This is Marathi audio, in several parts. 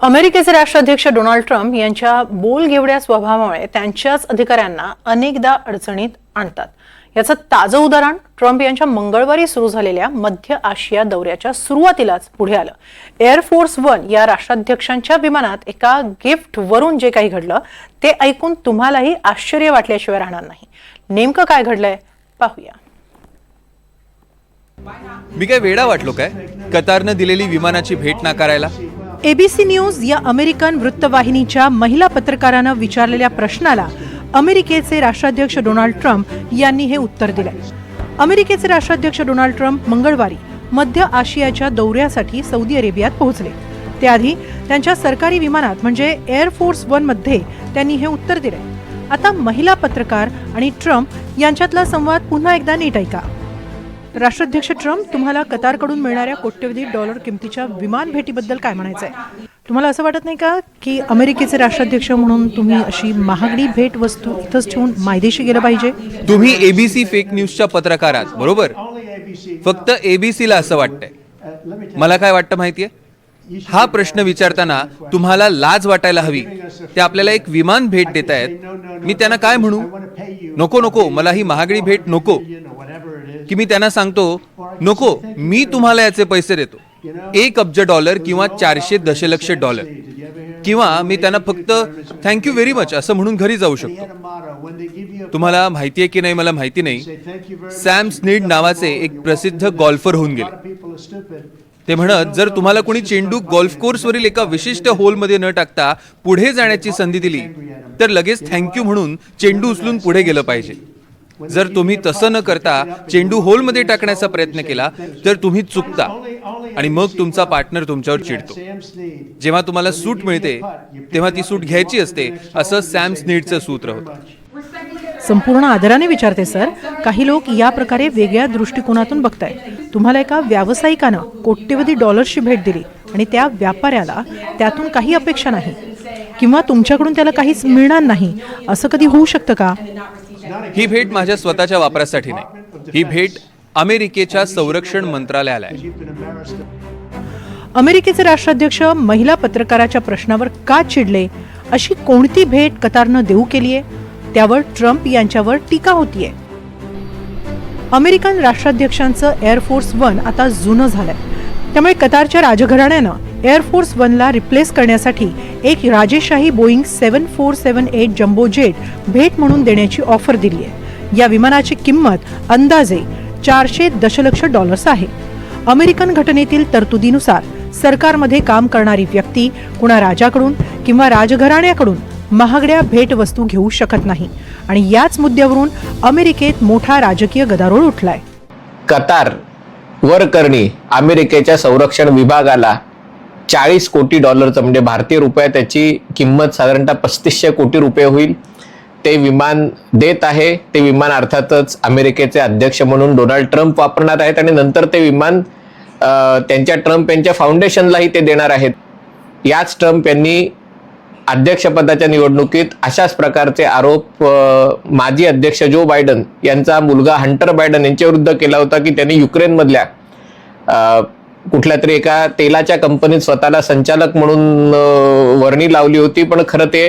अमेरिकेचे राष्ट्राध्यक्ष डोनाल्ड ट्रम्प यांच्या बोलघेवड्या स्वभावामुळे त्यांच्याच अधिकाऱ्यांना अनेकदा अडचणीत आणतात. याचं ताजं उदाहरण ट्रम्प यांच्या मंगळवारी सुरू झालेल्या मध्य आशिया दौऱ्याच्या सुरुवातीलाच पुढे आलं. एअरफोर्स वन या राष्ट्राध्यक्षांच्या विमानात एका गिफ्टवरून जे काही घडलं ते ऐकून तुम्हालाही आश्चर्य वाटल्याशिवाय राहणार नाही. नेमकं काय घडलंय पाहूया. मी काय वेडा वाटलो काय? कतारनं दिलेली विमानाची भेट नाकारायला? एबीसी न्यूज या अमेरिकन वृत्तवाहिनीच्या महिला पत्रकारानं विचारलेल्या प्रश्नाला अमेरिकेचे राष्ट्राध्यक्ष डोनाल्ड ट्रम्प यांनी हे उत्तर दिलंय. अमेरिकेचे राष्ट्राध्यक्ष डोनाल्ड ट्रम्प मंगळवारी मध्य आशियाच्या दौऱ्यासाठी सौदी अरेबियात पोहोचले. त्याआधी त्यांच्या सरकारी विमानात म्हणजे एअरफोर्स वनमध्ये त्यांनी हे उत्तर दिलंय. आता महिला पत्रकार आणि ट्रम्प यांच्यातला संवाद पुन्हा एकदा नीट ऐका. राष्ट्राध्यक्ष ट्रम्प तुम्हाला कतारकडून मिळणाऱ्या कोट्यवधी डॉलर किमतीच्या विमान भेटीबद्दल काय म्हणायचं आहे तुम्हाला असं वाटत नाही का की अमेरिकेचे राष्ट्राध्यक्ष म्हणून तुम्ही अशी महागडी भेट वस्तू इथंच ठेवून मायदेशी गेलं पाहिजे? तुम्ही एबीसी फेक न्यूजच्या पत्रकारात बरोबर? फक्त एबीसीला असं वाटतंय. मला काय वाटतं माहितीये? हा प्रश्न विचारताना तुम्हाला लाज वाटायला हवी. ते आपल्याला एक विमान भेट देत आहेत मी त्यांना काय म्हणू? नको नको मला ही महागडी भेट नको. की मी त्यांना सांगतो नको मी तुम्हाला याचे पैसे देतो. एक अब्ज डॉलर किंवा चारशे दशलक्ष डॉलर. किंवा मी त्यांना फक्त थँक्यू व्हेरी मच असं म्हणून घरी जाऊ शकतो. तुम्हाला माहिती आहे की नाही? मला माहिती नाही. सॅम स्नीड नावाचे एक प्रसिद्ध गॉल्फर होऊन गेले. ते म्हणत जर तुम्हाला कोणी चेंडू गोल्फ कोर्सवरील एका विशिष्ट होलमध्ये न टाकता पुढे जाण्याची संधी दिली तर लगेच थँक्यू म्हणून चेंडू उचलून पुढे गेलं पाहिजे. जर तुम्ही तसं न करता चेंडू होलमध्ये टाकण्याचा प्रयत्न केला तर तुम्ही चुकता. आणि मग तुमचा पार्टनर तुमच्यावर चिडतो. जेव्हा तुम्हाला सूट मिळते तेव्हा ती सूट घ्यायची असते. असं सॅम स्नीडचं सूत्र होतं. संपूर्ण आदराने विचारते सर. काही लोक या प्रकारे वेगळ्या दृष्टिकोनातून बघताय तुम्हाला एका व्यावसायिकानं कोट्यवधी डॉलर्सची भेट दिली आणि त्या व्यापाऱ्याला त्यातून काही अपेक्षा नाही किंवा तुमच्याकडून त्याला काहीच मिळणार नाही. असं कधी होऊ शकतं का? ही भेट माझ्या स्वतःच्या वापरासाठी नाही. ही भेट अमेरिकेच्या संरक्षण मंत्रालयाला आहे. अमेरिकेचे राष्ट्राध्यक्ष महिला पत्रकाराच्या प्रश्नावर का चिडले? अशी कोणती भेट कतारनं देऊ केली आहे त्यावर ट्रम्प यांच्यावर टीका होतीये. अमेरिकन राष्ट्राध्यक्षांचं एअरफोर्स वन आता जुनं झालंय. त्यामुळे कतारच्या राजघराण्यानं एअरफोर्स वनला रिप्लेस करण्यासाठी एक राजेशाही Boeing seven four seven eight jumbo jet भेट म्हणून देण्याची ऑफर दिली आहे. या विमानाची किंमत अंदाजे चारशे दशलक्ष डॉलर्स आहे. अमेरिकन घटनेतील तरतुदीनुसार सरकारमध्ये काम करणारी व्यक्ती कुणा राजाकडून किंवा राजघराण्याकडून महागड्या भेटवस्तू घेऊ शकत नाही आणि याच मुद्द्यावरून अमेरिकेत मोठा राजकीय गदारोळ उठलाय. कतार वर करणी अमेरिकेच्या संरक्षण विभागाला चाळीस कोटी डॉलरचं म्हणजे भारतीय रुपया त्याची किंमत साधारणतः पस्तीसशे कोटी रुपये होईल. ते विमान देत आहे. ते विमान अर्थातच अमेरिकेचे अध्यक्ष म्हणून डोनाल्ड ट्रम्प वापरणार आहेत आणि नंतर ते विमान त्यांच्या ट्रम्प यांच्या फाउंडेशनलाही ते देणार आहेत. याच ट्रम्प यांनी अध्यक्षपदाच्या निवडणुकीत अशाच प्रकारचे आरोप माजी अध्यक्ष जो बायडन यांचा मुलगा हंटर बायडन यांच्याविरुद्ध केला होता की त्यांनी युक्रेनमधल्या कुठल्या तरी एका तेलाच्या कंपनीत स्वतःला संचालक म्हणून वर्णी लावली होती पण खरं ते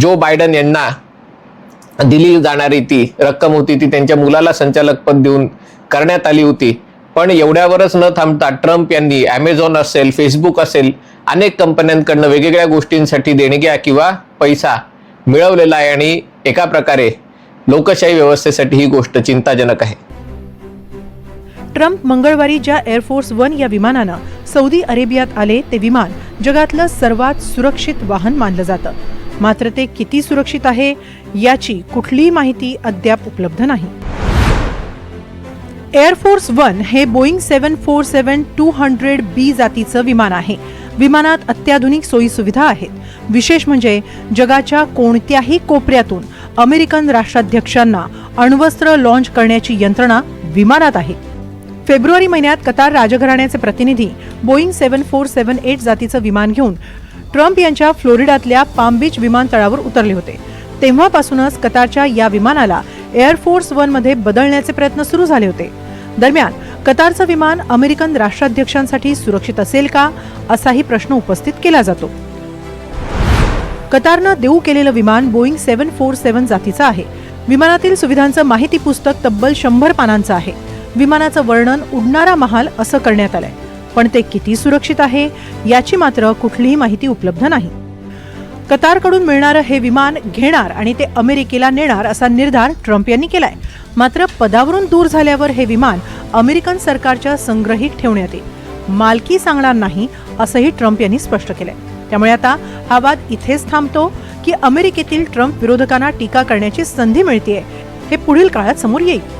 जो बायडन यांना दिली जाणारी ती रक्कम होती ती त्यांच्या मुलाला संचालक पद देऊन करण्यात आली होती. पण एवढ्यावरच न थांबता ट्रम्प यांनी ॲमेझॉन असेल फेसबुक असेल अनेक कंपन्यांकडनं वेगवेगळ्या गोष्टींसाठी देणग्या किंवा पैसा मिळवलेला आहे आणि एका प्रकारे लोकशाही व्यवस्थेसाठी ही गोष्ट चिंताजनक आहे. ट्रम्प मंगळवारी ज्या एअरफोर्स वन या विमानानं सौदी अरेबियात आले ते विमान जगातलं सर्वात सुरक्षित वाहन मानलं जातं. मात्र ते किती सुरक्षित आहे याची कुठलीही माहिती अद्याप उपलब्ध नाही. एअरफोर्स वन हे Boeing seven four seven two hundred B जातीचं विमान आहे. विमानात अत्याधुनिक सोयीसुविधा आहेत. विशेष म्हणजे जगाच्या कोणत्याही कोपऱ्यातून अमेरिकन राष्ट्राध्यक्षांना अण्वस्त्र लॉन्च करण्याची यंत्रणा विमानात आहे. फेब्रुवारी महिन्यात कतार राजघराण्याचे प्रतिनिधी Boeing seven four seven eight जातीचं विमान घेऊन ट्रम्प यांच्या फ्लोरिडातल्या पाम बीच विमानतळावर उतरले होते. तेव्हापासूनच कतारच्या या विमानाला एअरफोर्स वनमध्ये बदलण्याचे प्रयत्न सुरू झाले होते. दरम्यान कतारचं विमान अमेरिकन राष्ट्राध्यक्षांसाठी सुरक्षित असेल का असाही प्रश्न उपस्थित केला जातो. कतारनं देऊ केलेलं विमान बोईंग सेव्हन फोर सेव्हन जातीचं आहे. विमानातील सुविधांचं माहिती पुस्तक तब्बल शंभर पानांचं आहे. विमानाचं वर्णन उडणारा महाल असं करण्यात आलंय. पण ते किती सुरक्षित आहे याची मात्र कुठलीही माहिती उपलब्ध नाही. कतारकडून मिळणारं हे विमान घेणार आणि ते अमेरिकेला नेणार असा निर्धार ट्रम्प यांनी केलाय. मात्र पदावरून दूर झाल्यावर हे विमान अमेरिकन सरकारच्या संग्रहित ठेवण्यात येईल. मालकी सांगणार नाही असंही ट्रम्प यांनी स्पष्ट केलंय. त्यामुळे आता हा वाद इथेच थांबतो की अमेरिकेतील ट्रम्प विरोधकांना टीका करण्याची संधी मिळतेय हे पुढील काळात समोर येईल.